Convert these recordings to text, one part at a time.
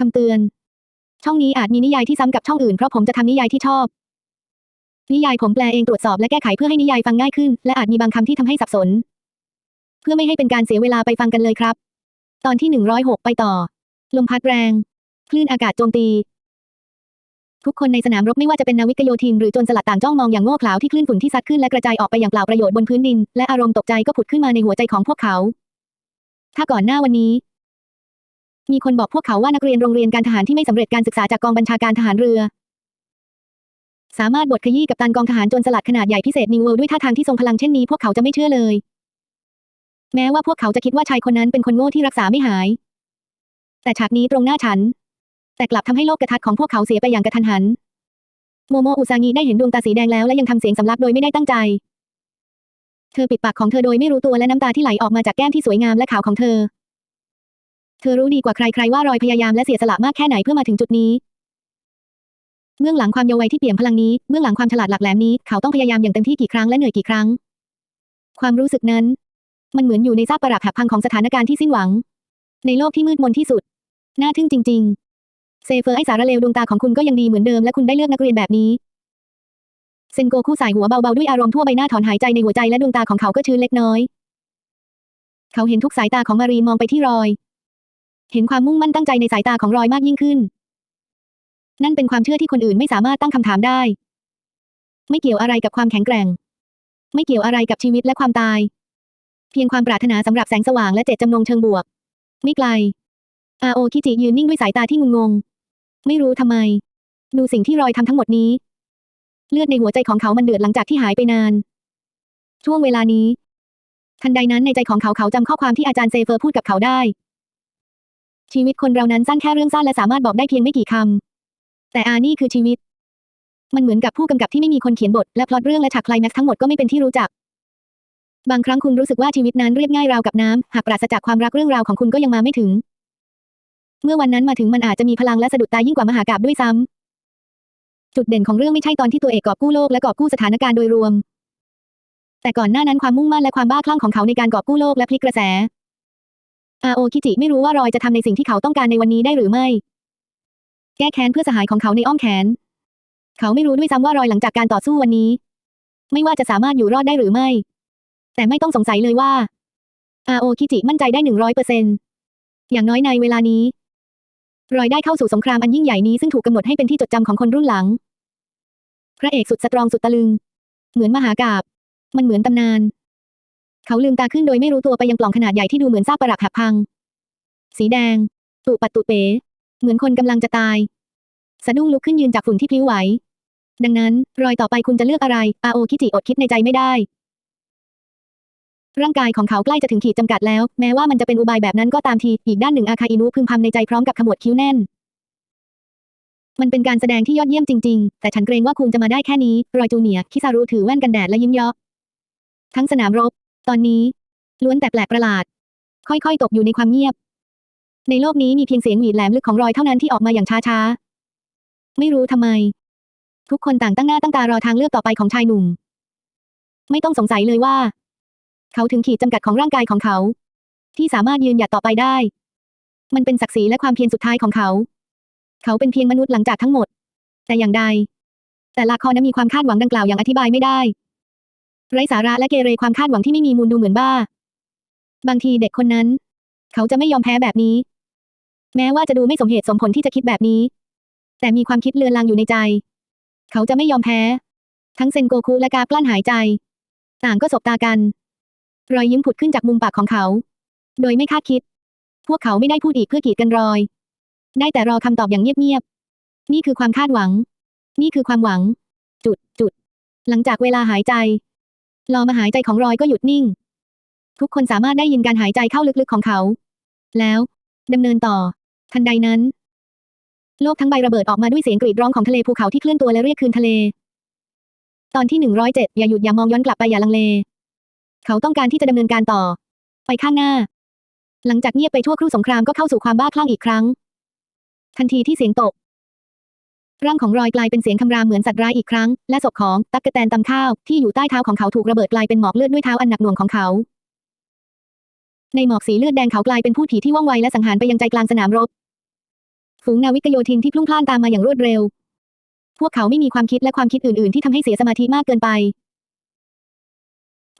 คำเตือน ช่องนี้อาจมีนิยายที่ซ้ำกับช่องอื่นเพราะผมจะทำนิยายที่ชอบ นิยายผมแปลเองตรวจสอบและแก้ไขเพื่อให้นิยายฟังง่ายขึ้น และอาจมีบางคำที่ทำให้สับสน เพื่อไม่ให้เป็นการเสียเวลาไปฟังกันเลยครับ ตอนที่หนึ่งร้อยหกไปต่อ ลมพัดแรง คลื่นอากาศโจมตี ทุกคนในสนามรบไม่ว่าจะเป็นนาวิกโยธินหรือโจรสลัดต่างจ้องมองอย่างโง่เขลาที่คลื่นฝุ่นที่ซัดขึ้นและกระจายออกไปอย่างเปล่าประโยชน์บนพื้นดิน และอารมณ์ตกใจก็ผุดขึ้นมาในหัวใจของพวกเขา ถ้าก่อนหน้าวันนี้ มีคนบอกพวกเขาว่านักเรียนโรงเรียนการทหารที่ไม่สำเร็จการศึกษาจากกองบัญชาการทหารเรือ สามารถบทขยี้กับตันกองทหารจรสลัดขนาดใหญ่พิเศษนิวเวิลด์ด้วยท่าทางที่ทรงพลังเช่นนี้พวกเขาจะไม่เชื่อเลย แม้ว่าพวกเขาจะคิดว่าชายคนนั้นเป็นคนโง่ที่รักษาไม่หาย แต่ฉากนี้ตรงหน้าฉัน แต่กลับทำให้โลกกระทัดของพวกเขาเสียไปอย่างกระทันหัน โมโมอุซางิได้เห็นดวงตาสีแดงแล้วและยังทำเสียงสำลักโดยไม่ได้ตั้งใจ เธอปิดปากของเธอโดยไม่รู้ตัวและน้ำตาที่ไหลออกมาจากแก้มที่สวยงามและขาวของเธอ เธอรู้ดีกว่าใครๆว่ารอยพยายามและเสียสละมากแค่ไหนเพื่อมาถึงจุดนี้เบื้องหลังความเยาว์วัยที่เปี่ยมพลังนี้เบื้องหลังความฉลาดหลักแหลมนี้ เขาต้องพยายามอย่างเต็มที่กี่ครั้งและเหนื่อยกี่ครั้ง ความรู้สึกนั้น มันเหมือนอยู่ในซากปรักหักพังของสถานการณ์ที่สิ้นหวัง ในโลกที่มืดมนที่สุด น่าทึ่งจริง ๆ เซเฟอร์ไอสารเลวดวงตาของคุณก็ยังดีเหมือนเดิมและคุณได้เลือกนักเรียนแบบนี้เซนโกคู่สายหัวเบาๆด้วยอารมณ์ทั่วใบหน้าถอนหายใจในหัวใจและดวงตาของเขาก็ชื้นเล็กน้อย เขาเห็นทุกสายตาของมารีมองไปที่รอย เห็นความมุ่งมั่นตั้งใจในสายตาของรอยมากยิ่งขึ้น นั่นเป็นความเชื่อที่คนอื่นไม่สามารถตั้งคำถามได้ ไม่เกี่ยวอะไรกับความแข็งแกร่ง ไม่เกี่ยวอะไรกับชีวิตและความตาย เพียงความปรารถนาสำหรับแสงสว่างและเจตจำนงเชิงบวก ไม่ไกล อาโอคิจิยืนนิ่งด้วยสายตาที่งุนงง ไม่รู้ทำไม ดูสิ่งที่รอยทำทั้งหมดนี้ เลือดในหัวใจของเขามันเดือดหลังจากที่หายไปนาน ช่วงเวลานี้ ทันใดนั้นในใจของเขาเขาจำข้อความที่อาจารย์เซเฟอร์พูดกับเขาได้ ชีวิตคนเรานั้นสั้นแค่เรื่องสั้นและสามารถบอกได้เพียงไม่กี่คำ แต่อานี่คือชีวิต มันเหมือนกับผู้กำกับที่ไม่มีคนเขียนบท และพล็อตเรื่องและฉากไคลแม็กซ์ทั้งหมดก็ไม่เป็นที่รู้จัก บางครั้งคุณรู้สึกว่าชีวิตนั้นเรียบง่ายราวกับน้ำหากปราศจากความรักเรื่องราวของคุณก็ยังมาไม่ถึง เมื่อวันนั้นมาถึงมันอาจจะมีพลังและสะดุดตายิ่งกว่ามหากาบด้วยซ้ำจุดเด่นของเรื่องไม่ใช่ตอนที่ตัวเอกกอบกู้โลกและกอบกู้สถานการณ์โดยรวม แต่ก่อนหน้านั้นความมุ่งมั่นและความบ้าคลั่งของเขาในการกอบกู้โลกและพลิกกระแส อาโอคิจิไม่รู้ว่ารอยจะทำในสิ่งที่เขาต้องการในวันนี้ได้หรือไม่ แก้แค้นเพื่อสหายของเขาในอ้อมแขน เขาไม่รู้ด้วยซ้ำว่ารอยหลังจากการต่อสู้วันนี้ ไม่ว่าจะสามารถอยู่รอดได้หรือไม่ แต่ไม่ต้องสงสัยเลยว่าอาโอคิจิมั่นใจได้หนึ่งร้อยเปอร์เซ็นอย่างน้อยในเวลานี้ รอยได้เข้าสู่สงครามอันยิ่งใหญ่นี้ซึ่งถูกกำหนดให้เป็นที่จดจำของคนรุ่นหลัง พระเอกสุดสตรองสุดตะลึง เหมือนมหากาบมันเหมือนตำนาน เขาลืมตาขึ้นโดยไม่รู้ตัวไปยังปล่องขนาดใหญ่ที่ดูเหมือนซากปรักหักพัง สีแดง ตุปัดตุเป๋ เหมือนคนกำลังจะตาย สะดุ้งลุกขึ้นยืนจากฝุ่นที่พลิ้วไหว ดังนั้น รอยต่อไปคุณจะเลือกอะไร อาโอคิจิอดคิดในใจไม่ได้ ร่างกายของเขาใกล้จะถึงขีดจำกัดแล้ว แม้ว่ามันจะเป็นอุบายแบบนั้นก็ตามที อีกด้านหนึ่งอาคาอินุพึมพำในใจพร้อมกับขมวดคิ้วแน่นมันเป็นการแสดงที่ยอดเยี่ยมจริงๆ แต่ฉันเกรงว่าคุณจะมาได้แค่นี้ รอยจูเนียคิซารุถือแว่นกันแดดและยิ้มเยาะทั้งสนามรบ ตอนนี้ ล้วนแต่แปลกประหลาด ค่อยๆ ตกอยู่ในความเงียบ ในโลกนี้มีเพียงเสียงหวีดแหลมลึกของรอยเท่านั้นที่ออกมาอย่างช้าๆ ไม่รู้ทำไม ทุกคนต่างตั้งหน้าตั้งตารอทางเลือกต่อไปของชายหนุ่ม ไม่ต้องสงสัยเลยว่า เขาถึงขีดจำกัดของร่างกายของเขา ที่สามารถยืนหยัดต่อไปได้ มันเป็นศักดิ์ศรีและความเพียรสุดท้ายของเขา เขาเป็นเพียงมนุษย์หลังจากทั้งหมด แต่อย่างใด แต่ละครนั้นมีความคาดหวังดังกล่าวอย่างอธิบายไม่ได้ ไร้สาระและเกเรความคาดหวังที่ไม่มีมูลดูเหมือนบ้า บางทีเด็กคนนั้น เขาจะไม่ยอมแพ้แบบนี้ แม้ว่าจะดูไม่สมเหตุสมผลที่จะคิดแบบนี้ แต่มีความคิดเลือนลางอยู่ในใจ เขาจะไม่ยอมแพ้ ทั้งเซนโกคุและกากลั้นหายใจ ต่างก็สบตากัน รอยยิ้มผุดขึ้นจากมุมปากของเขา โดยไม่คาดคิด พวกเขาไม่ได้พูดอีกเพื่อกีดกันรอย ได้แต่รอคำตอบอย่างเงียบๆนี่คือความคาดหวัง นี่คือความหวัง จุดจุด หลังจากเวลาหายใจ รอมาหายใจของรอยก็หยุดนิ่ง ทุกคนสามารถได้ยินการหายใจเข้าลึกๆของเขา แล้วดำเนินต่อ ทันใดนั้น โลกทั้งใบระเบิดออกมาด้วยเสียงกรีดร้องของทะเลภูเขาที่เคลื่อนตัวและเรียกคืนทะเล ตอนที่หนึ่งร้อยเจ็ดอย่าหยุดอย่ามองย้อนกลับไปอย่าลังเล เขาต้องการที่จะดำเนินการต่อ ไปข้างหน้า หลังจากเงียบไปชั่วครู่สงครามก็เข้าสู่ความบ้าคลั่งอีกครั้ง ทันทีที่เสียงตก ร่างของรอยกลายเป็นเสียงคำรามเหมือนสัตว์ร้ายอีกครั้ง และศพของตั๊กกะแตนตำข้าวที่อยู่ใต้เท้าของเขาถูกระเบิดกลายเป็นหมอกเลือดด้วยเท้าอันหนักหน่วงของเขา ในหมอกสีเลือดแดงเขากลายเป็นผู้ผีที่ว่องไวและสังหารไปยังใจกลางสนามรบ ฝูงนาวิกโยธินที่พลุ่งพล่านตามมาอย่างรวดเร็ว พวกเขาไม่มีความคิดและความคิดอื่น ๆ ที่ทำให้เสียสมาธิมากเกินไป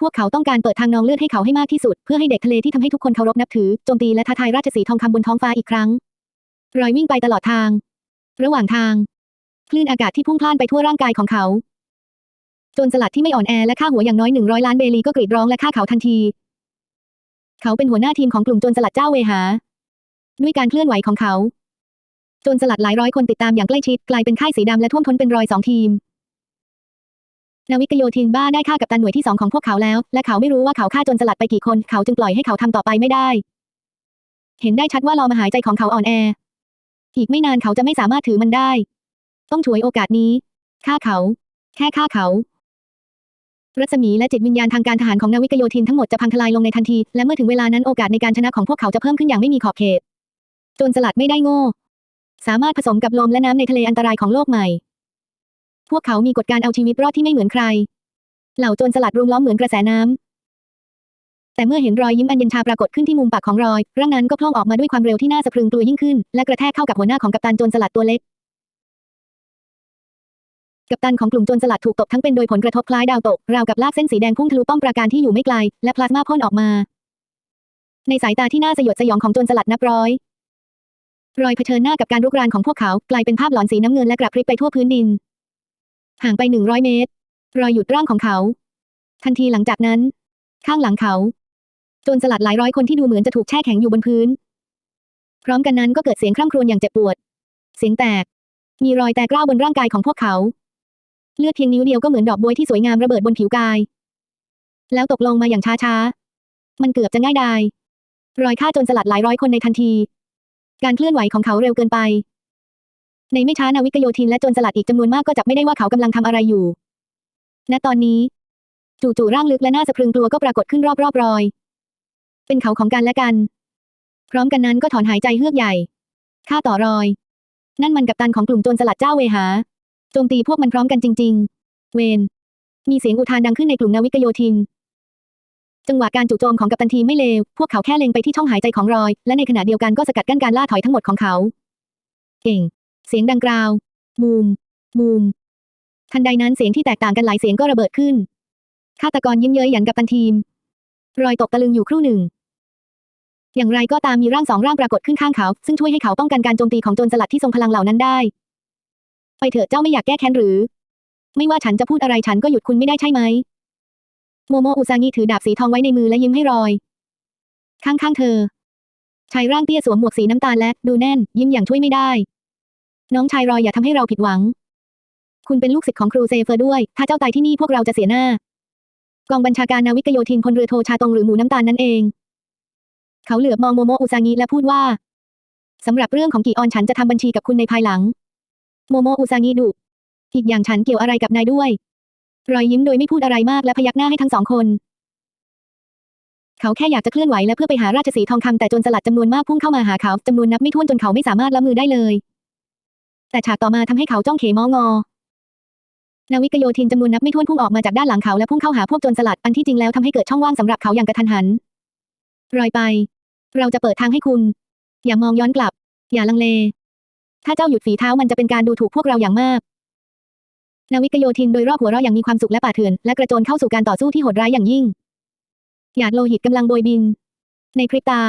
พวกเขาต้องการเปิดทางนองเลือดให้เขาให้มากที่สุด เพื่อให้เด็กทะเลที่ทำให้ทุกคนเคารพนับถือโจมตีและท้าทายราชสีทองคำบนท้องฟ้าอีกครั้ง รอยวิ่งไปตลอดทาง ระหว่างทาง คลื่นอากาศที่พุ่งพล่านไปทั่วร่างกายของเขาโจรสลัดที่ไม่อ่อนแอและฆ่าหัวอย่างน้อยหนึ่งร้อยล้านเบลีก็กรีดร้องและฆ่าเขาทันที เขาเป็นหัวหน้าทีมของกลุ่มโจรสลัดเจ้าเวหา ด้วยการเคลื่อนไหวของเขาโจรสลัดหลายร้อยคนติดตามอย่างใกล้ชิดกลายเป็นค่ายสีดำและท่วมท้นเป็นรอยสองทีม นาวิกโยธินบ้าได้ฆ่ากับตันหน่วยที่สองของพวกเขาแล้ว และเขาไม่รู้ว่าเขาฆ่าโจรสลัดไปกี่คนเขาจึงปล่อยให้เขาทำต่อไปไม่ได้ เห็นได้ชัดว่าลอมหายใจของเขาอ่อนแอ อีกไม่นานเขาจะไม่สามารถถือมันได้ ต้องฉวยโอกาสนี้ฆ่าเขา แค่ฆ่าเขารัศมีและจิตวิญญาณทางการทหารของนาวิกโยธินทั้งหมดจะพังทลายลงในทันที และเมื่อถึงเวลานั้นโอกาสในการชนะของพวกเขาจะเพิ่มขึ้นอย่างไม่มีขอบเขตจรสลัดไม่ได้โง่ สามารถผสมกับลมและน้ำในทะเลอันตรายของโลกใหม่ พวกเขามีกฎการเอาชีวิตรอดที่ไม่เหมือนใคร เหล่าโจรสลัดรุมล้อมเหมือนกระแสน้ำ แต่เมื่อเห็นรอยยิ้มอันเย็นชาปรากฏขึ้นที่มุมปากของรอย ร่างนั้นก็พล่องออกมาด้วยความเร็วที่น่าสะพรึงกลัวยิ่งขึ้น และกระแทกเข้ากับหัวหน้าของกัปตันโจรสลัดตัวเล็ก กัปตันของกลุ่มโจรสลัดถูกตบทั้งเป็นโดยผลกระทบคล้ายดาวตก ราวกับลากเส้นสีแดงพุ่งทะลุป้อมปราการที่อยู่ไม่ไกล และพลาสมาพ่นออกมา ในสายตาที่น่าสยดสยองของโจรสลัดนับร้อย รอยเผชิญหน้ากับการรุกรานของพวกเขากลายเป็นภาพหลอนสีน้ำเงินและกระพริบไปทั่วพื้นดิน ห่างไปหนึ่งร้อยเมตร รอยหยุดร่างของเขา ทันทีหลังจากนั้น ข้างหลังเขาโจรสลัดหลายร้อยคนที่ดูเหมือนจะถูกแช่แข็งอยู่บนพื้น พร้อมกันนั้นก็เกิดเสียงคร่ำครวญอย่างเจ็บปวด เสียงแตก มีรอยแตกร้าวบนร่างกายของพวกเขา เลือดเพียงนิ้วเดียวก็เหมือนดอกบัวที่สวยงามระเบิดบนผิวกาย แล้วตกลงมาอย่างช้าๆ มันเกือบจะง่ายดาย รอยฆ่าจรสลัดหลายร้อยคนในทันที การเคลื่อนไหวของเขาเร็วเกินไป ในไม่ช้านาวิกโยธินและจรสลัดอีกจำนวนมากก็จับไม่ได้ว่าเขากำลังทำอะไรอยู่ ณตอนนี้ จู่ๆร่างลึกและหน่าสะพรึงกลัวก็ปรากฏขึ้นรอบๆรอย เป็นเขาของกันและกัน พร้อมกันนั้นก็ถอนหายใจเฮือกใหญ่ฆ่าต่อรอย นั่นมันกัปตันของกลุ่มโจรสลัดเจ้าเวหา โจมตีพวกมันพร้อมกันจริง ๆ เวนมีเสียงอุทานดังขึ้นในกลุ่มนาวิกโยธิน จังหวะการจู่โจมของกัปตันทีไม่เลว พวกเขาแค่เล็งไปที่ช่องหายใจของรอย และในขณะเดียวกันก็สกัดกั้นการล่าถอยทั้งหมดของเขา เก่ง เสียงดังกราว บูม บูม ทันใดนั้นเสียงที่แตกต่างกันหลายเสียงก็ระเบิดขึ้น ฆาตกรยิ้มเย้ยหยันกับตันทีม รอยตกตะลึงอยู่ครู่หนึ่ง อย่างไรก็ตามมีร่างสองร่างปรากฏขึ้นข้างเขา ซึ่งช่วยให้เขาป้องกันการโจมตีของโจรสลัดที่ทรงพลังเหล่านั้นได้ ไปเถอะเจ้าไม่อยากแก้แค้นหรือ ไม่ว่าฉันจะพูดอะไรฉันก็หยุดคุณไม่ได้ใช่ไหม โมโมอุซางิถือดาบสีทองไว้ในมือและยิ้มให้รอย ข้างๆเธอชายร่างเตี้ยสวมหมวกสีน้ำตาลและ ดูแน่น ยิ้มอย่างช่วยไม่ได้ น้องชายรอยอย่าทำให้เราผิดหวัง คุณเป็นลูกศิษย์ของครูเซเฟอร์ด้วย ถ้าเจ้าตายที่นี่พวกเราจะเสียหน้ากองบัญชาการนาวิกโยธินพลเรือโทชาตงหรือหมูน้ำตาลนั่นเอง เขาเหลือบมองโมโมอุซางิและพูดว่าสำหรับเรื่องของกีออนฉันจะทำบัญชีกับคุณในภายหลัง โมโมอุซางิดุ อีกอย่างฉันเกี่ยวอะไรกับนายด้วย รอยยิ้มโดยไม่พูดอะไรมากและพยักหน้าให้ทั้งสองคน เขาแค่อยากจะเคลื่อนไหวและเพื่อไปหาราชสีทองคำแต่จรสลัดจำนวนมากพุ่งเข้ามาหาเขาจำนวนนับไม่ถ้วนจนเขาไม่สามารถละมือได้เลย แต่ฉากต่อมาทำให้เขาจ้องเขมองอนาวิกโยธินจำนวนนับไม่ถ้วนพุ่งออกมาจากด้านหลังเขาและพุ่งเข้าหาพวกโจรสลัดอันที่จริงแล้วทำให้เกิดช่องว่างสำหรับเขาอย่างกระทันหันรอยไป เราจะเปิดทางให้คุณ อย่ามองย้อนกลับ อย่าลังเล ถ้าเจ้าหยุดฝีเท้ามันจะเป็นการดูถูกพวกเราอย่างมาก นาวิกโยธินโดยรอบหัวเราะอย่างมีความสุขและป่าเถื่อน และกระโจนเข้าสู่การต่อสู้ที่โหดร้ายอย่างยิ่ง หยาดโลหิตกำลังโบยบิน ในพริบตา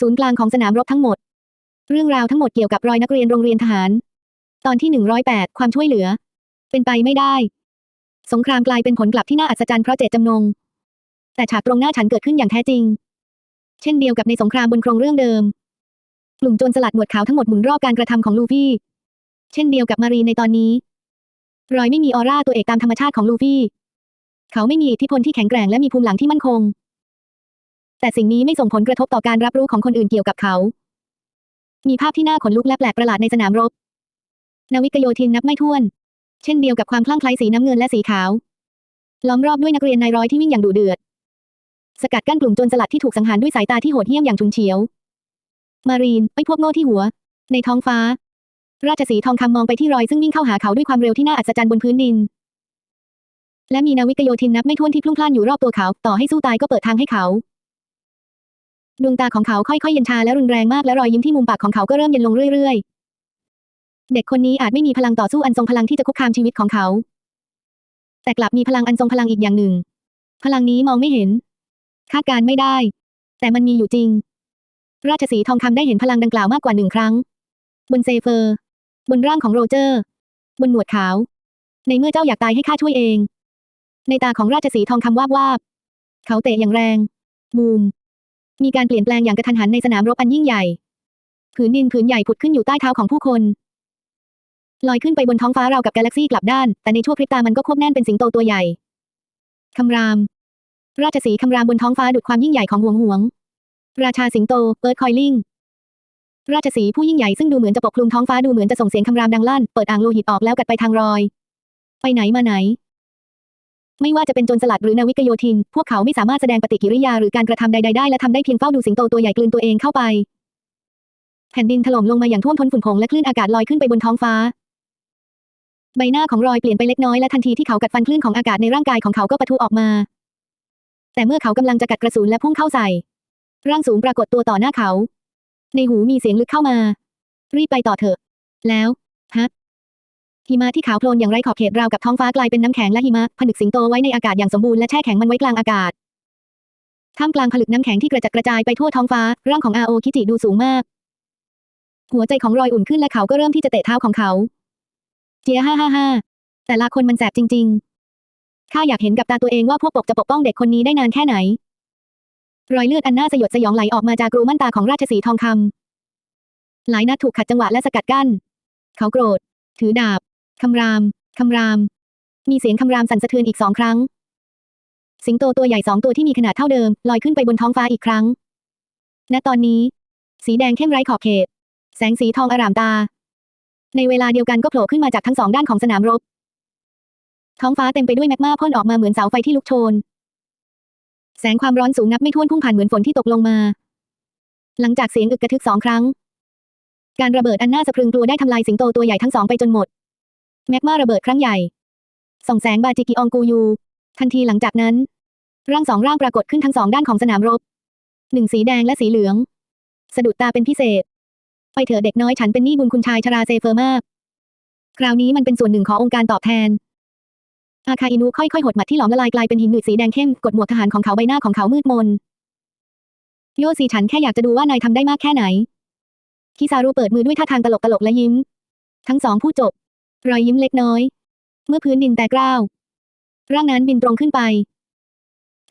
ศูนย์กลางของสนามรบทั้งหมด เรื่องราวทั้งหมดเกี่ยวกับรอยนักเรียนโรงเรียนทหาร ตอนที่หนึ่งร้อยแปดความช่วยเหลือ เป็นไปไม่ได้ สงครามกลายเป็นผลกลับที่น่าอัศจรรย์เพราะเจตจำนง แต่ฉากตรงหน้าฉันเกิดขึ้นอย่างแท้จริง เช่นเดียวกับในสงครามบนโครงเรื่องเดิม ลุ่มโจรสลัดหนวดขาวทั้งหมดหมุนรอบการกระทำของลูฟี่ เช่นเดียวกับมารีในตอนนี้ รอยไม่มีออร่าตัวเอกตามธรรมชาติของลูฟี่ เขาไม่มีอิทธิพลที่แข็งแกร่งและมีภูมิหลังที่มั่นคง แต่สิ่งนี้ไม่ส่งผลกระทบต่อการรับรู้ของคนอื่นเกี่ยวกับเขา มีภาพที่น่าขนลุกและแปลกประหลาดในสนามรบ นาวิกโยธินนับไม่ถ้วน เช่นเดียวกับความคลั่งไคล้สีน้ำเงินและสีขาว ล้อมรอบด้วยนักเรียนนายร้อยที่วิ่งอย่างดุเดือด สกัดกั้นกลุ่มโจรสลัดที่ถูกสังหารด้วยสายตาที่โหดเหี้ยมอย่างฉุนเฉียว มารีนไอ้พวกโง่ที่หัว ในท้องฟ้า ราชสีทองคำมองไปที่รอยซึ่งวิ่งเข้าหาเขาด้วยความเร็วที่น่าอัศจรรย์บนพื้นดิน และมีนาวิกโยธินนับไม่ถ้วนที่พลุ่งพล่านอยู่รอบตัวเขา ต่อให้สู้ตายก็เปิดทางให้เขาดวงตาของเขาค่อยๆเย็นชาและรุนแรงมากและรอยยิ้มที่มุมปากของเขาก็เริ่มเย็นลงเรื่อยๆ เด็กคนนี้อาจไม่มีพลังต่อสู้อันทรงพลังที่จะคุกคามชีวิตของเขา แต่กลับมีพลังอันทรงพลังอีกอย่างหนึ่ง พลังนี้มองไม่เห็น คาดการณ์ไม่ได้ แต่มันมีอยู่จริง ราชสีทองคำได้เห็นพลังดังกล่าวมากกว่าหนึ่งครั้ง บนเซเฟอร์ บนร่างของโรเจอร์ บนหนวดขาว ในเมื่อเจ้าอยากตายให้ข้าช่วยเอง ในตาของราชสีทองคำวาบวาบ เขาเตะอย่างแรง บูม มีการเปลี่ยนแปลงอย่างกระทันหันในสนามรบอันยิ่งใหญ่ ผืนดินผืนใหญ่ผุดขึ้นอยู่ใต้เท้าของผู้คนลอยขึ้นไปบนท้องฟ้าราวกับกาแล็กซี่กลับด้าน แต่ในชั่วพริบตามันก็ควบแน่นเป็นสิงโตตัวใหญ่ คำราม ราชสีคำรามบนท้องฟ้าดุดความยิ่งใหญ่ของหวงหวง ราชาสิงโต เปิดคอยลิง ราชสีผู้ยิ่งใหญ่ซึ่งดูเหมือนจะปกคลุมท้องฟ้าดูเหมือนจะส่งเสียงคำรามดังลั่น เปิดอ่างโลหิตออกแล้วกัดไปทางรอย ไปไหนมาไหน ไม่ว่าจะเป็นโจรสลัดหรือนาวิกโยธิน พวกเขาไม่สามารถแสดงปฏิกิริยาหรือการกระทำใดๆได้และทำได้เพียงเฝ้าดูสิงโตตัวใหญ่กลืนตัวเองเข้าไป แผ่นดินถล่มลงมาอย่างท่วมท้นฝุ่นผงและคลื่นอากาศลอยขึ้นไปบนท้องฟ้า ใบหน้าของรอยเปลี่ยนไปเล็กน้อยและทันทีที่เขากัดฟันคลื่นของอากาศในร่างกายของเขาก็ปะทุออกมา แต่เมื่อเขากำลังจะกัดกระสุนและพุ่งเข้าใส่ ร่างสูงปรากฏตัวต่อหน้าเขา ในหูมีเสียงลึกเข้ามา รีบไปต่อเถอะ แล้วฮะหิมะที่ขาวโพลนอย่างไรขอบเขตราวกับท้องฟ้ากลายเป็นน้ำแข็งและหิมะผนึกสิงโตไว้ในอากาศอย่างสมบูรณ์และแช่แข็งมันไว้กลางอากาศท่ามกลางผลึกน้ำแข็งที่กระจัดกระจายไปทั่วท้องฟ้าร่างของอาโอคิจิดูสูงมาก หัวใจของรอยอุ่นขึ้นและเขาก็เริ่มที่จะเตะเท้าของเขาเจียฮ่าฮ่าฮ่าแต่ละคนมันแสบจริง ๆ ข้าอยากเห็นกับตาตัวเองว่าพวกปกจะปกป้องเด็กคนนี้ได้นานแค่ไหน รอยเลือดอันน่าสยดสยองไหลออกมาจากรูมั่นตาของราชสีทองคำหลายนัดถูกขัดจังหวะและสกัดกั้น เขาโกรธ ถือดาบ คำราม คำราม มีเสียงคำรามสั่นสะเทือนอีกสองครั้ง สิงโตตัวใหญ่สองตัวที่มีขนาดเท่าเดิม ลอยขึ้นไปบนท้องฟ้าอีกครั้ง ณ ตอนนี้ สีแดงเข้มไร้ขอบเขต แสงสีทองอร่ามตา ในเวลาเดียวกันก็โผล่ขึ้นมาจากทั้งสองด้านของสนามรบ ท้องฟ้าเต็มไปด้วยแมกมาพ่นออกมาเหมือนเสาไฟที่ลุกโชน แสงความร้อนสูงนับไม่ถ้วนพุ่งผ่านเหมือนฝนที่ตกลงมา หลังจากเสียงอึกกระทึกสองครั้ง การระเบิดอันน่าสะพรึงกลัวได้ทำลายสิงโตตัวใหญ่ทั้งสองไปจนหมด แมกมาระเบิดครั้งใหญ่ ส่องแสงบาจิกิองกูยู ทันทีหลังจากนั้น ร่างสองร่างปรากฏขึ้นทั้งสองด้านของสนามรบ หนึ่งสีแดงและสีเหลือง สะดุดตาเป็นพิเศษ ไปเถอะเด็กน้อยฉันเป็นหนี้บุญคุณชายชราเซเฟอร์มาก คราวนี้มันเป็นส่วนหนึ่งขององค์การตอบแทน อาคาอินุค่อยๆหดหมัดที่หลอมละลายกลายเป็นหินหนืดสีแดงเข้มกดหมวกทหารของเขาใบหน้าของเขามืดมนโยซีฉันแค่อยากจะดูว่านายทำได้มากแค่ไหน คิซารุเปิดมือด้วยท่าทางตลกตลกๆและยิ้ม ทั้งสองพูดจบ รอยยิ้มเล็กน้อย เมื่อพื้นดินแตกกร้าวร่างนั้นบินตรงขึ้นไป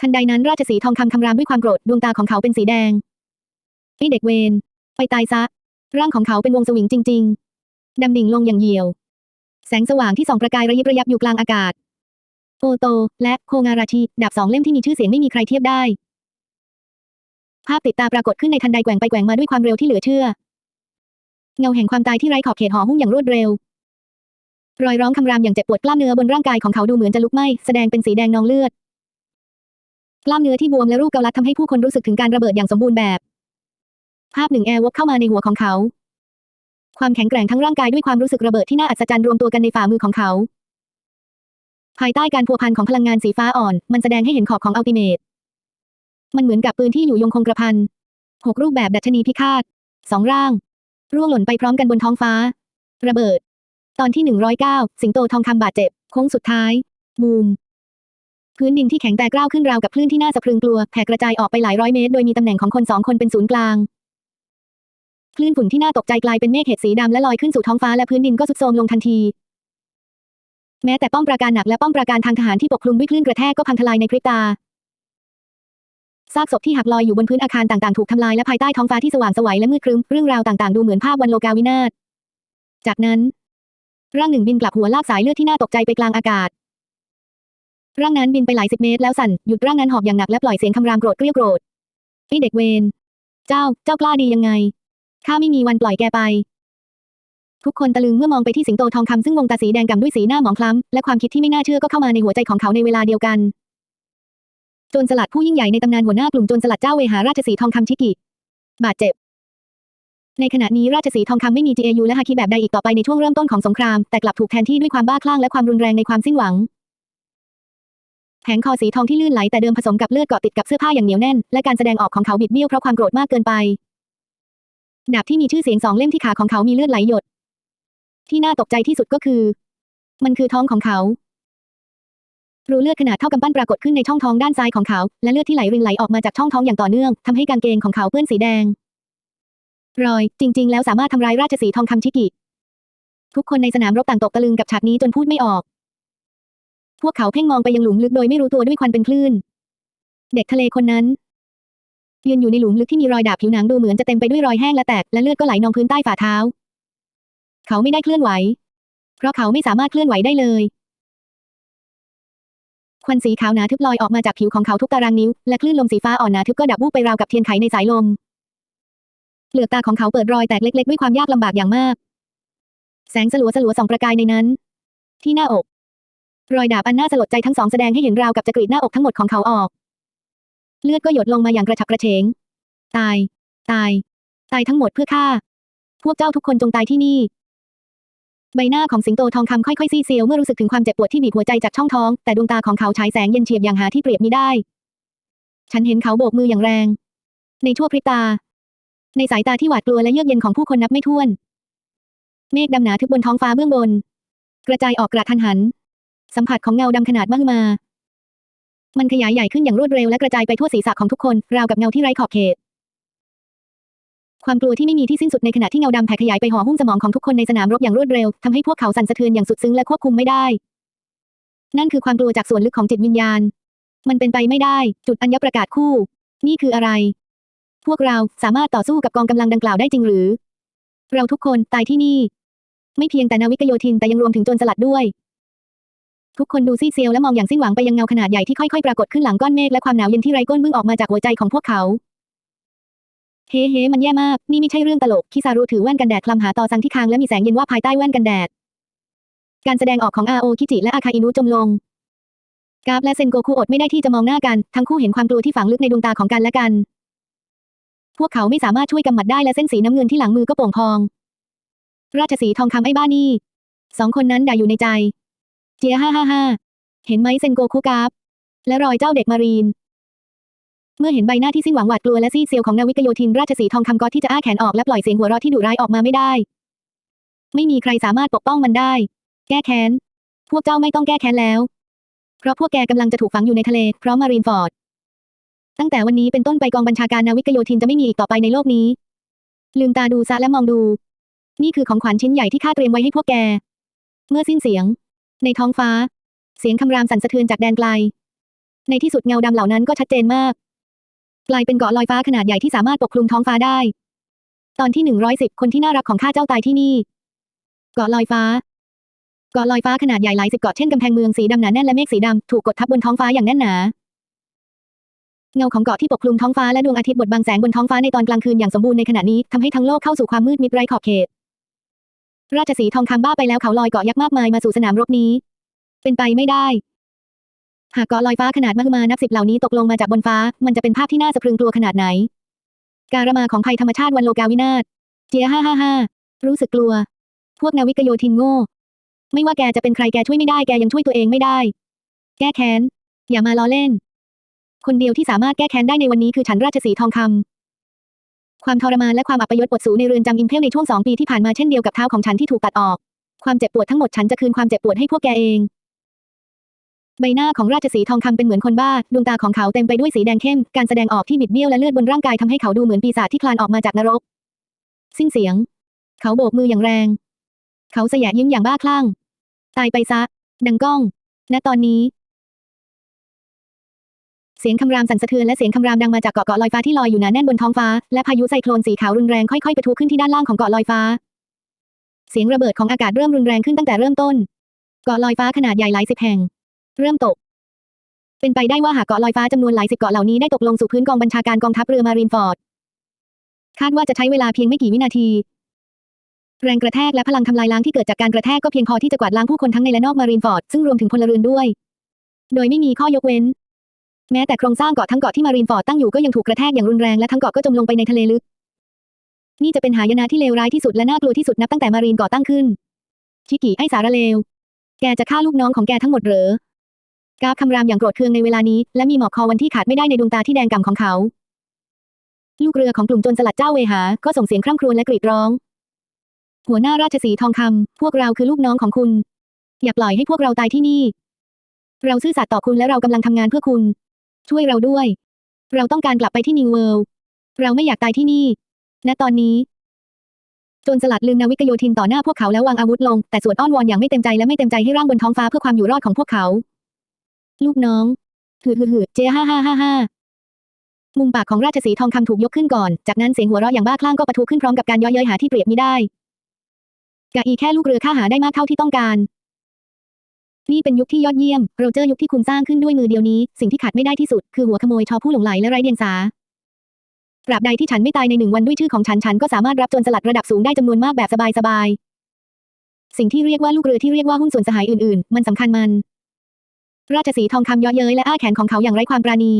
ทันใดนั้นราชสีทองคำคำรามด้วยความโกรธดวงตาของเขาเป็นสีแดงไอเด็กเวนไปตายซะ ร่างของเขาเป็นวงสวิงจริง ๆดำดิ่งลงอย่างเหี่ยว แสงสว่างที่ส่องประกายระยิบระยับอยู่กลางอากาศ โอโต และโคงาราชิดาบสองเล่มที่มีชื่อเสียงไม่มีใครเทียบได้ ภาพติดตาปรากฏขึ้นในทันใดแกว่งไปแกว่งมาด้วยความเร็วที่เหลือเชื่อ เงาแห่งความตายที่ไร้ขอบเขตห่อหุ้มอย่างรวดเร็ว รอยร้องคำรามอย่างเจ็บปวดกล้ามเนื้อบนร่างกายของเขาดูเหมือนจะลุกไหม้แสดงเป็นสีแดงนองเลือด กล้ามเนื้อที่บวมและรูปเกาลัดทำให้ผู้คนรู้สึกถึงการระเบิดอย่างสมบูรณ์แบบ ภาพหนึ่งแอร์วกเข้ามาในหัวของเขา ความแข็งแกร่งทั้งร่างกายด้วยความรู้สึกระเบิดที่น่าอัศจรรย์รวมตัวกันในฝ่ามือของเขา ภายใต้การพัวพันของพลังงานสีฟ้าอ่อน มันแสดงให้เห็นขอบของอัลติเมตมันเหมือนกับปืนที่อยู่ยงคงกระพันหกรูปแบบดัชนีพิฆาตสองร่าง ร่วงหล่นไปพร้อมกันบนท้องฟ้า ระเบิด ตอนที่หนึ่งร้อยเก้าสิงโตทองคำบาดเจ็บโค้งสุดท้าย บูม พื้นดินที่แข็งแตกกร้าวขึ้นราวกับคลื่นที่น่าสะพรึงกลัวแผ่กระจายออกไปหลายร้อยเมตร โดยมีตำแหน่งของคนสองคนเป็นศูนย์กลาง คลื่นฝุ่นที่น่าตกใจกลายเป็นเมฆเห็ดสีดำและลอยขึ้นสู่ท้องฟ้าและพื้นดินก็สุดโทรมลงทันที แม้แต่ป้อมปราการหนักและป้อมปราการทางทหารที่ปกคลุมด้วยคลื่นกระแทกก็พังทลายในพริบตาซากศพที่หักลอยอยู่บนพื้นอาคารต่างๆถูกทำลายและภายใต้ท้องฟ้าที่สว่างสวัยและมืดครึ้มเรื่องราวต่างๆดูเหมือนภาพวันโลกาวินาศจากนั้น ร่างหนึ่งบินกลับหัวลากสายเลือดที่น่าตกใจไปกลางอากาศ ร่างนั้นบินไปหลายสิบเมตรแล้วสั่นหยุดร่างนั้นหอบอย่างหนักและปล่อยเสียงคำรามโกรธเกรี้ยวโกรธไอเด็กเวนเจ้า เจ้ากล้าดียังไงข้าไม่มีวันปล่อยแกไป ทุกคนตะลึงเมื่อมองไปที่สิงโตทองคำซึ่งวงตาสีแดงก่ำด้วยสีหน้าหมองคล้ำและความคิดที่ไม่น่าเชื่อก็เข้ามาในหัวใจของเขาในเวลาเดียวกันโจรสลัดผู้ยิ่งใหญ่ในตำนานหัวหน้ากลุ่มโจรสลัดเจ้าเวหาราชสีทองคำชิกิบาดเจ็บ ในขณะนี้ราชสีทองคำไม่มี GAU และฮาคิแบบใดอีกต่อไปในช่วงเริ่มต้นของสงคราม แต่กลับถูกแทนที่ด้วยความบ้าคลั่งและความรุนแรงในความสิ้นหวังแผงคอสีทองที่ลื่นไหลแต่เดิมผสมกับเลือดเกาะติดกับเสื้อผ้าอย่างเหนียวแน่น และการแสดงออกของเขาบิดเบี้ยวเพราะความโกรธมากเกินไปดาบที่มีชื่อเสียงสองเล่มที่ขาของเขามีเลือดไหลหยด ที่น่าตกใจที่สุดก็คือ มันคือท้องของเขา รูเลือดขนาดเท่ากำปั้นปรากฏขึ้นในช่องท้องด้านซ้ายของเขา และเลือดที่ไหลรินไหลออกมาจากช่องท้องอย่างต่อเนื่องทำให้กางเกงของเขาเปื้อนสีแดง รอย จริง ๆ แล้วสามารถทำร้ายราชสีทองคำชิกิ ทุกคนในสนามรบต่างตกตะลึงกับฉากนี้จนพูดไม่ออก พวกเขาเพ่งมองไปยังหลุมลึกโดยไม่รู้ตัวด้วยควันเป็นคลื่น เด็กทะเลคนนั้นยืนอยู่ในหลุมลึกที่มีรอยดาบผิวหนังดูเหมือนจะเต็มไปด้วยรอยแห้งและแตกและเลือดก็ไหลนองพื้นใต้ฝ่าเท้า เขาไม่ได้เคลื่อนไหว เพราะเขาไม่สามารถเคลื่อนไหวได้เลย ควันสีขาวหนาทึบลอยออกมาจากผิวของเขาทุกตารางนิ้ว และคลื่นลมสีฟ้าอ่อนหนาทึบก็ดับวูบไปราวกับเทียนไขในสายลม เปลือกตาของเขาเปิดรอยแตกเล็ก ๆ ด้วยความยากลำบากอย่างมาก แสงสลัวสลัวๆส่องประกายในนั้น ที่หน้าอก รอยดาบอันน่าสลดใจทั้งสองแสดงให้เห็นราวกับจะกรีดหน้าอกทั้งหมดของเขาออก เลือดก็หยดลงมาอย่างกระฉับกระเฉง ตาย ตาย ตายทั้งหมดเพื่อฆ่าพวกเจ้าทุกคนจงตายที่นี่ ใบหน้าของสิงโตทองคำค่อยๆซีดเซียวเมื่อรู้สึกถึงความเจ็บปวดที่บีบหัวใจจากช่องท้อง แต่ดวงตาของเขาฉายแสงเย็นเฉียบอย่างหาที่เปรียบมิได้ ฉันเห็นเขาโบกมืออย่างแรง ในชั่วพริบตา ในสายตาที่หวาดกลัวและเยือกเย็นของผู้คนนับไม่ถ้วน เมฆดำหนาทึบบนท้องฟ้าเบื้องบน กระจายออกกระทันหัน สัมผัสของเงาดำขนาดมหึมา มันขยายใหญ่ขึ้นอย่างรวดเร็วและกระจายไปทั่วศีรษะของทุกคน ราวกับเงาที่ไร้ขอบเขต ความกลัวที่ไม่มีที่สิ้นสุดในขณะที่เงาดำแผ่ขยายไปห่อหุ้มสมองของทุกคนในสนามรบอย่างรวดเร็วทำให้พวกเขาสั่นสะเทือนอย่างสุดซึ้งและควบคุมไม่ได้ นั่นคือความกลัวจากส่วนลึกของจิตวิญญาณ มันเป็นไปไม่ได้ จุดอัญญประกาศคู่ นี่คืออะไร พวกเราสามารถต่อสู้กับกองกำลังดังกล่าวได้จริงหรือ เราทุกคนตายที่นี่ ไม่เพียงแต่นาวิกโยธินแต่ยังรวมถึงโจรสลัดด้วยทุกคนดูซีเซียวและมองอย่างสิ้นหวังไปยังเงาขนาดใหญ่ที่ค่อยๆ ปรากฏขึ้นหลังก้อนเมฆและความหนาวเย็นที่ไร้ก้นบึ้งออกมาจากหัวใจของพวกเขา เฮ้เฮ้มันแย่มาก นี่ไม่ใช่เรื่องตลก คิซารุถือแว่นกันแดดคลำหาต่อซังที่คางและมีแสงเย็นว่าภายใต้แว่นกันแดด การแสดงออกของอาโอคิจิและอาคาอินุจมลง กราฟและเซนโกคุอดไม่ได้ที่จะมองหน้ากัน ทั้งคู่เห็นความกลัวที่ฝังลึกในดวงตาของกันและกัน พวกเขาไม่สามารถช่วยกำหมัดได้และเส้นสีน้ำเงินที่หลังมือก็โป่งพอง ราชสีทองคำไอ้บ้านี่ สองคนนั้นด่าอยู่ในใจ เจียห้าห้าห้าเห็นไหมเซนโกคุกราฟและรอยเจ้าเด็กมารีน เมื่อเห็นใบหน้าที่สิ้นหวังหวาดกลัวและซีดเซียวของนาวิกโยธินราชสีทองคำก็ที่จะอ้าแขนออกและปล่อยเสียงหัวเราะที่ดุร้ายออกมาไม่ได้ ไม่มีใครสามารถปกป้องมันได้ แก้แค้น พวกเจ้าไม่ต้องแก้แค้นแล้ว เพราะพวกแกกำลังจะถูกฝังอยู่ในทะเล เพราะมารีนฟอร์ด ตั้งแต่วันนี้เป็นต้นไปกองบัญชาการนาวิกโยธินจะไม่มีอีกต่อไปในโลกนี้ ลืมตาดูซะและมองดู นี่คือของขวัญชิ้นใหญ่ที่ข้าเตรียมไว้ให้พวกแก เมื่อสิ้นเสียง ในท้องฟ้า เสียงคำรามสั่นสะเทือนจากแดนไกล ในที่สุดเงาดำเหล่านั้นก็ชัดเจนมาก กลายเป็นเกาะลอยฟ้าขนาดใหญ่ที่สามารถปกคลุมท้องฟ้าได้ ตอนที่หนึ่งร้อยสิบคนที่น่ารักของข้าเจ้าตายที่นี่ เกาะลอยฟ้า เกาะลอยฟ้าขนาดใหญ่หลายสิบเกาะเช่นกำแพงเมืองสีดำหนาแน่นและเมฆสีดำถูกกดทับบนท้องฟ้าอย่างแน่นหนา เงาของเกาะที่ปกคลุมท้องฟ้าและดวงอาทิตย์บดบังแสงบนท้องฟ้าในตอนกลางคืนอย่างสมบูรณ์ในขณะนี้ทำให้ทั้งโลกเข้าสู่ความมืดมิดไร้ขอบเขต ราชสีทองคำบ้าไปแล้วเขาลอยเกาะยักษ์มากมายมาสู่สนามรบนี้ เป็นไปไม่ได้ หากเกาะลอยฟ้าขนาดมหึมานับสิบเหล่านี้ตกลงมาจากบนฟ้า มันจะเป็นภาพที่น่าสะพรึงกลัวขนาดไหน การมาของภัยธรรมชาติวันโลกาวินาศเจียห้าห้าห้ารู้สึกกลัว พวกนาวิกโยธินโง่ ไม่ว่าแกจะเป็นใครแกช่วยไม่ได้แกยังช่วยตัวเองไม่ได้ แก้แค้น อย่ามาล้อเล่น คนเดียวที่สามารถแก้แค้นได้ในวันนี้คือฉันราชสีทองคำความทรมานและความอัปยศปวดสูในเรือนจำอิมเพลในช่วงสองปีที่ผ่านมาเช่นเดียวกับเท้าของฉันที่ถูกตัดออก ความเจ็บปวดทั้งหมดฉันจะคืนความเจ็บปวดให้พวกแกเอง ใบหน้าของราชสีทองคำเป็นเหมือนคนบ้า ดวงตาของเขาเต็มไปด้วยสีแดงเข้ม การแสดงออกที่บิดเบี้ยวและเลือดบนร่างกายทำให้เขาดูเหมือนปีศาจที่คลานออกมาจากนรก สิ้นเสียง เขาโบกมืออย่างแรง เขาสยะยิ้มอย่างบ้าคลั่ง ตายไปซะ ดังก้อง ณ ตอนนี้ เสียงคำรามสั่นสะเทือนและเสียงคำรามดังมาจากเกาะเกาะลอยฟ้าที่ลอยอยู่หนาแน่นบนท้องฟ้า และพายุไซโคลนสีขาวรุนแรงค่อยๆปะทุขึ้นที่ด้านล่างของเกาะลอยฟ้า เสียงระเบิดของอากาศเริ่มรุนแรงขึ้นตั้งแต่เริ่มต้น เกาะลอยฟ้าขนาดใหญ่หลายสิบแห่ง เริ่มตก เป็นไปได้ว่าหากเกาะลอยฟ้าจำนวนหลายสิบเกาะเหล่านี้ได้ตกลงสู่พื้นกองบัญชาการกองทัพเรือมารีนฟอร์ด คาดว่าจะใช้เวลาเพียงไม่กี่วินาที แรงกระแทกและพลังทำลายล้างที่เกิดจากการกระแทกก็เพียงพอที่จะกวาดล้างผู้คนทั้งในและนอกมารีนฟอร์ดซึ่งรวมถึงพลเรือนด้วย โดยไม่มีข้อยกเว้น แม้แต่โครงสร้างเกาะทั้งเกาะที่มารีนฟอร์ดตั้งอยู่ก็ยังถูกกระแทกอย่างรุนแรงและทั้งเกาะก็จมลงไปในทะเลลึก นี่จะเป็นหายนะที่เลวร้ายที่สุดและน่ากลัวที่สุดนับตั้งแต่มารีนก่อตั้งขึ้นชิกิไอสารเลว แกจะฆ่าลูกน้องของแกทั้งหมดเหรอ กราฟคำรามอย่างโกรธเคืองในเวลานี้ และมีหมอกคอวันที่ขาดไม่ได้ในดวงตาที่แดงก่ำของเขา ลูกเรือของกลุ่มโจรสลัดเจ้าเวหา ก็ส่งเสียงคร่ำครวญและกรีดร้อง หัวหน้าราชสีทองคำพวกเราคือลูกน้องของคุณ อย่าปล่อยให้พวกเราตายที่นี่ เราซื่อสัตย์ต่อคุณและเรากำลังทำงานเพื่อคุณ ช่วยเราด้วย เราต้องการกลับไปที่นิวเวิลด์เราไม่อยากตายที่นี่ ณตอนนี้จนสลัดลืมนาวิกโยธินต่อหน้าพวกเขาแล้ววางอาวุธลง แต่สวดอ้อนวอนอย่างไม่เต็มใจและไม่เต็มใจให้ร่างบนท้องฟ้าเพื่อความอยู่รอดของพวกเขา ลูกน้องหือหือหือเจห้าห้าห้าห้ามุมปากของราชสีทองคำถูกยกขึ้นก่อน จากนั้นเสียงหัวเราะอย่างบ้าคลั่งก็ปะทุขึ้นพร้อมกับการย่อเย้ยหาที่เปรียบมิได้กะอีแค่ลูกเรือข้าหาได้มากเท่าที่ต้องการ นี่เป็นยุคที่ยอดเยี่ยม โรเจอร์ยุคที่คุณสร้างขึ้นด้วยมือเดียวนี้ สิ่งที่ขาดไม่ได้ที่สุด คือหัวขโมยชอผู้หลงไหลและไร้เดียงสาตราบใดที่ฉันไม่ตายในหนึ่งวันด้วยชื่อของฉัน ฉันก็สามารถรับจรสลัดระดับสูงได้จำนวนมากแบบสบายๆสิ่งที่เรียกว่าลูกเรือที่เรียกว่าหุ้นส่วนสหายอื่นๆ มันสำคัญมัน ราชสีทองคำเย่อเย้ยและอ้าแขนของเขาอย่างไร้ความปราณี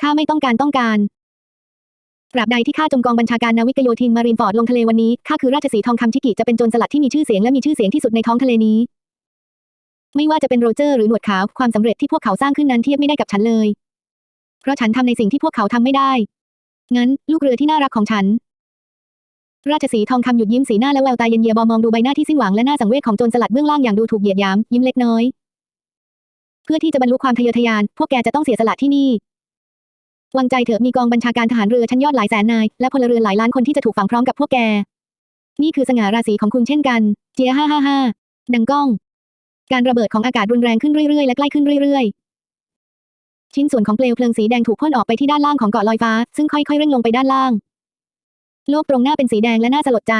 ข้าไม่ต้องการต้องการตราบใดที่ข้าจมกองบัญชาการนาวิกโยธินมารีนฟอร์ดลงทะเลวันนี้ ข้าคือราชสีทองคำชิกิจะเป็นโจรสลัดที่มีชื่อเสียงและมีชื่อเสียงที่สุดในท้องทะเลนี้ ไม่ว่าจะเป็นโรเจอร์หรือหนวดขาว ความสำเร็จที่พวกเขาสร้างขึ้นนั้นเทียบไม่ได้กับฉันเลย เพราะฉันทำในสิ่งที่พวกเขาทำไม่ได้ งั้น ลูกเรือที่น่ารักของฉัน ราชสีทองคำหยุดยิ้มสีหน้าและแววตาเย็นเยียบมองดูใบหน้าที่สิ้นหวังและหน้าสังเวชของโจรสลัดเบื้องล่างอย่างดูถูกเหยียดหยาม ยิ้มเล็กน้อย เพื่อที่จะบรรลุความทะเยอทะยาน พวกแกจะต้องเสียสละที่นี่ วางใจเถอะมีกองบัญชาการทหารเรือชั้นยอดหลายแสนนาย และพลเรือนหลายล้านคนที่จะถูกฝังพร้อมกับพวกแก นี่คือสง่าราศีของคุณเช่นกัน เจียห้าห้าห้าดังก้อง การระเบิดของอากาศรุนแรงขึ้นเรื่อยๆและใกล้ขึ้นเรื่อยๆ ชิ้นส่วนของเปลวเพลิงสีแดงถูกพ่นออกไปที่ด้านล่างของเกาะลอยฟ้า ซึ่งค่อยๆเร่งลงไปด้านล่าง โลกตรงหน้าเป็นสีแดงและน่าสลดใจ